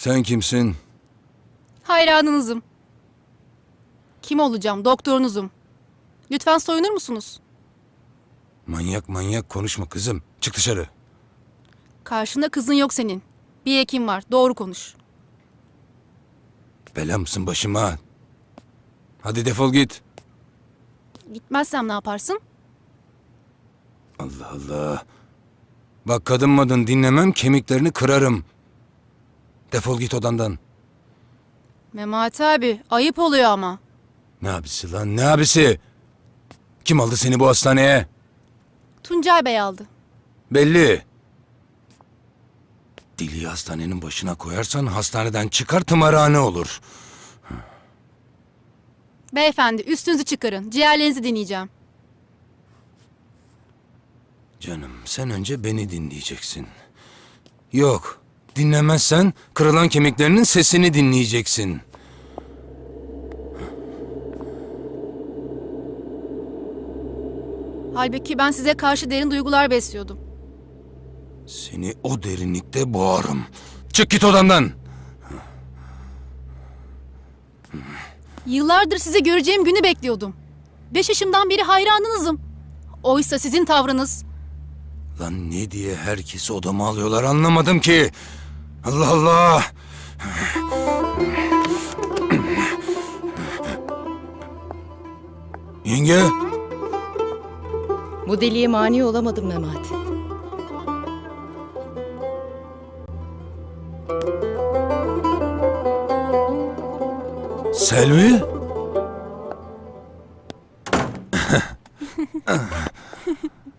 Sen kimsin? Hayranınızım. Kim olacağım? Doktorunuzum. Lütfen soyunur musunuz? Manyak manyak konuşma kızım. Çık dışarı. Karşında kızın yok senin. Bir hekim var. Doğru konuş. Bela mısın başıma? Hadi defol git. Gitmezsem ne yaparsın? Allah Allah. Bak kadın madın dinlemem kemiklerini kırarım. Defol git odandan. Memati abi ayıp oluyor ama. Ne abisi lan ne abisi? Kim aldı seni bu hastaneye? Tuncay Bey aldı. Belli. Dili hastanenin başına koyarsan hastaneden çıkar tımarhane olur. Beyefendi üstünüzü çıkarın. Ciğerlerinizi dinleyeceğim. Canım sen önce beni dinleyeceksin. Yok dinlemezsen kırılan kemiklerinin sesini dinleyeceksin. Halbuki ben size karşı derin duygular besliyordum. Seni o derinlikte boğarım. Çık git odamdan. Yıllardır sizi göreceğim günü bekliyordum. Beş yaşımdan beri hayranınızım. Oysa sizin tavrınız... Lan ne diye herkesi odama alıyorlar anlamadım ki. Allah Allah. Yenge. Bu deliye mani olamadım Memati. Selvi?